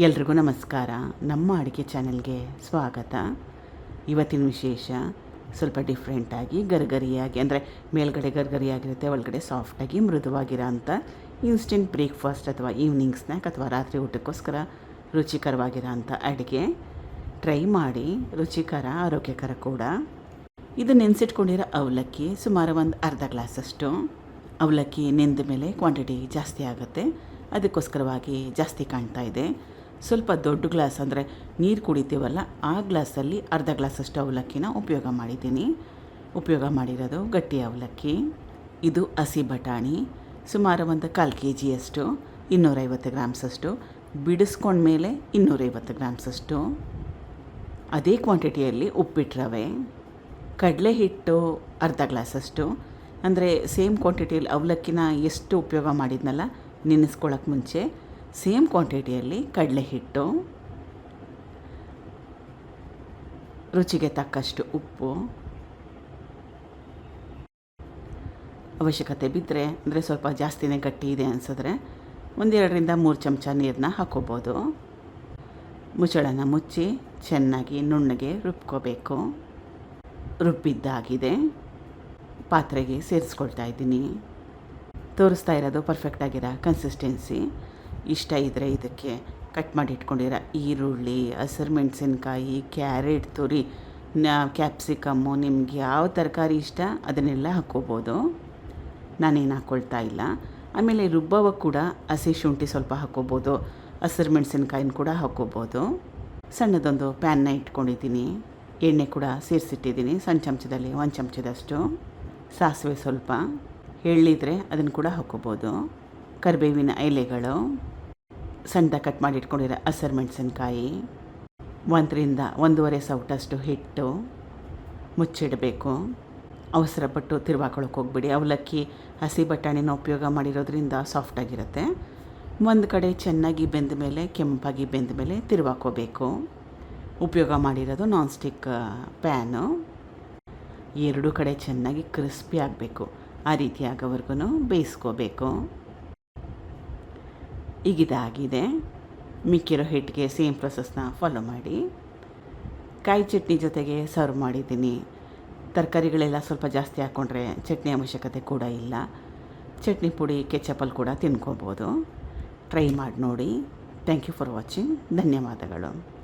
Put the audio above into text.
ಎಲ್ರಿಗೂ ನಮಸ್ಕಾರ. ನಮ್ಮ ಅಡುಗೆ ಚಾನೆಲ್ಗೆ ಸ್ವಾಗತ. ಇವತ್ತಿನ ವಿಶೇಷ, ಸ್ವಲ್ಪ ಡಿಫ್ರೆಂಟಾಗಿ ಗರ್ಗರಿಯಾಗಿ, ಅಂದರೆ ಮೇಲ್ಗಡೆ ಗರ್ಗರಿಯಾಗಿರುತ್ತೆ, ಒಳಗಡೆ ಸಾಫ್ಟಾಗಿ ಮೃದುವಾಗಿರೋ ಅಂಥ ಇನ್ಸ್ಟೆಂಟ್ ಬ್ರೇಕ್ಫಾಸ್ಟ್ ಅಥವಾ ಈವ್ನಿಂಗ್ ಸ್ನ್ಯಾಕ್ ಅಥವಾ ರಾತ್ರಿ ಊಟಕ್ಕೋಸ್ಕರ ರುಚಿಕರವಾಗಿರೋ ಅಂಥ ಅಡುಗೆ. ಟ್ರೈ ಮಾಡಿ, ರುಚಿಕರ, ಆರೋಗ್ಯಕರ ಕೂಡ. ಇದು ನೆನೆಸಿಟ್ಕೊಂಡಿರೋ ಅವಲಕ್ಕಿ ಸುಮಾರು ಒಂದು ಅರ್ಧ ಗ್ಲಾಸಷ್ಟು. ಅವಲಕ್ಕಿ ನೆಂದ ಮೇಲೆ ಕ್ವಾಂಟಿಟಿ ಜಾಸ್ತಿ ಆಗುತ್ತೆ. ಅದಕ್ಕೋಸ್ಕರವಾಗಿ ಜಾಸ್ತಿ ಕಾಣ್ತಾ ಇದೆ. ಸ್ವಲ್ಪ ದೊಡ್ಡ ಗ್ಲಾಸ್ ಅಂದರೆ ನೀರು ಕುಡಿತೀವಲ್ಲ, ಆ ಗ್ಲಾಸಲ್ಲಿ ಅರ್ಧ ಗ್ಲಾಸಷ್ಟು ಅವಲಕ್ಕಿನ ಉಪಯೋಗ ಮಾಡಿದ್ದೀನಿ. ಉಪಯೋಗ ಮಾಡಿರೋದು ಗಟ್ಟಿ ಅವಲಕ್ಕಿ, ಇದು ಹಸಿ ಬಟಾಣಿ, ಸುಮಾರು ಒಂದು ಕಾಲು ಕೆ ಜಿಯಷ್ಟು ಇನ್ನೂರೈವತ್ತು ಗ್ರಾಮ್ಸಷ್ಟು ಬಿಡಿಸ್ಕೊಂಡ್ಮೇಲೆ ಇನ್ನೂರೈವತ್ತು ಗ್ರಾಮ್ಸಷ್ಟು ಅದೇ ಕ್ವಾಂಟಿಟಿಯಲ್ಲಿ ಉಪ್ಪಿಟ್ಟು ರವೆ ಕಡಲೆ ಹಿಟ್ಟು ಅರ್ಧ ಗ್ಲಾಸಷ್ಟು ಅಂದರೆ ಸೇಮ್ ಕ್ವಾಂಟಿಟಿಯಲ್ಲಿ ಅವಲಕ್ಕಿನ ಎಷ್ಟು ಉಪಯೋಗ ಮಾಡಿದ್ನಲ್ಲ ನೆನೆಸ್ಕೊಳ್ಳೋಕೆ ಮುಂಚೆ ಸೇಮ್ ಕ್ವಾಂಟಿಟಿಯಲ್ಲಿ ಕಡಲೆ ಹಿಟ್ಟು ರುಚಿಗೆ ತಕ್ಕಷ್ಟು ಉಪ್ಪು. ಅವಶ್ಯಕತೆ ಬಿದ್ದರೆ ಅಂದರೆ ಸ್ವಲ್ಪ ಜಾಸ್ತಿನೇ ಗಟ್ಟಿ ಇದೆ ಅನಿಸಿದ್ರೆ ಒಂದೆರಡರಿಂದ ಮೂರು ಚಮಚ ನೀರನ್ನ ಹಾಕೋಬೋದು. ಮುಚ್ಚಳನ ಮುಚ್ಚಿ ಚೆನ್ನಾಗಿ ನುಣ್ಣಗೆ ರುಬ್ಕೋಬೇಕು. ರುಬ್ಬಿದ್ದಾಗಿದೆ. ಪಾತ್ರೆಗೆ ಸೇರಿಸ್ಕೊಳ್ತಾ ಇದ್ದೀನಿ. ತೋರಿಸ್ತಾ ಇರೋದು ಪರ್ಫೆಕ್ಟಾಗಿರೋ ಕನ್ಸಿಸ್ಟೆನ್ಸಿ ಇಷ್ಟ ಇದ್ದರೆ ಇದಕ್ಕೆ ಕಟ್ ಮಾಡಿ ಇಟ್ಕೊಂಡಿರ. ಈರುಳ್ಳಿ, ಹಸಿರು ಮೆಣಸಿನ್ಕಾಯಿ, ಕ್ಯಾರೆಟ್ ತುರಿ ಕ್ಯಾಪ್ಸಿಕಮ್ಮು, ನಿಮ್ಗೆ ಯಾವ ತರಕಾರಿ ಇಷ್ಟ ಅದನ್ನೆಲ್ಲ ಹಾಕ್ಕೋಬೋದು. ನಾನೇನು ಹಾಕ್ಕೊಳ್ತಾ ಇಲ್ಲ. ಆಮೇಲೆ ರುಬ್ಬವ ಕೂಡ ಹಸಿ ಶುಂಠಿ ಸ್ವಲ್ಪ ಹಾಕ್ಕೋಬೋದು. ಹಸಿರು ಮೆಣಸಿನ್ಕಾಯಿನ ಕೂಡ ಹಾಕ್ಕೋಬೋದು. ಸಣ್ಣದೊಂದು ಪ್ಯಾನ್ನ ಇಟ್ಕೊಂಡಿದ್ದೀನಿ. ಎಣ್ಣೆ ಕೂಡ ಸೇರಿಸಿಟ್ಟಿದ್ದೀನಿ. ಸಣ್ಣ ಚಮಚದಲ್ಲಿ ಒಂದು ಚಮಚದಷ್ಟು. ಸಾಸಿವೆ ಸ್ವಲ್ಪ. ಎಳ್ಳಿದ್ರೆ ಅದನ್ನು ಕೂಡ ಹಾಕ್ಕೋಬೋದು. ಕರಿಬೇವಿನ ಎಲೆಗಳು ಸಣ್ಣದಾಗಿ ಕಟ್ ಮಾಡಿ ಇಟ್ಕೊಂಡಿರೋ ಹಸಿರು ಮೆಣಸಿನ್ಕಾಯಿ, ಒಂದರಿಂದ ಒಂದೂವರೆ ಸೌಟಷ್ಟು ಹಿಟ್ಟು ಮುಚ್ಚಿಡಬೇಕು. ಅವಸರಪಟ್ಟು ತಿರುವಾಕೊಳ್ಳೋಕೆ ಹೋಗ್ಬಿಡಿ. ಅವಲಕ್ಕಿ, ಹಸಿ ಬಟಾಣಿನ ಉಪಯೋಗ ಮಾಡಿರೋದ್ರಿಂದ ಸಾಫ್ಟಾಗಿರುತ್ತೆ ಒಂದು ಕಡೆ ಚೆನ್ನಾಗಿ ಬೆಂದ ಮೇಲೆ, ಕೆಂಪಾಗಿ ಬೆಂದ ಮೇಲೆ ತಿರುವಾಕೋಬೇಕು. ಉಪಯೋಗ ಮಾಡಿರೋದು ನಾನ್ ಸ್ಟಿಕ್ ಪ್ಯಾನು ಎರಡೂ ಕಡೆ ಚೆನ್ನಾಗಿ ಕ್ರಿಸ್ಪಿ ಆಗಬೇಕು. ಆ ರೀತಿ ಆಗೋವರೆಗೂ ಬೇಯಿಸ್ಕೋಬೇಕು. ಈಗಿದಾಗಿದೆ. ಮಿಕ್ಕಿರೋ ಹಿಟ್ಟಿಗೆ ಸೇಮ್ ಪ್ರೊಸೆಸ್ನ ಫಾಲೋ ಮಾಡಿ. ಕಾಯಿ ಚಟ್ನಿ ಜೊತೆಗೆ ಸರ್ವ್ ಮಾಡಿದ್ದೀನಿ. ತರಕಾರಿಗಳೆಲ್ಲ ಸ್ವಲ್ಪ ಜಾಸ್ತಿ ಹಾಕ್ಕೊಂಡ್ರೆ ಚಟ್ನಿ ಅವಶ್ಯಕತೆ ಕೂಡ ಇಲ್ಲ. ಚಟ್ನಿ ಪುಡಿ ಕೆಚಪ್ಪಲ್ಲಿ ಕೂಡ ತಿನ್ಕೋಬೋದು. ಟ್ರೈ ಮಾಡಿ ನೋಡಿ. ಥ್ಯಾಂಕ್ ಯು ಫಾರ್ ವಾಚಿಂಗ್ ಧನ್ಯವಾದಗಳು.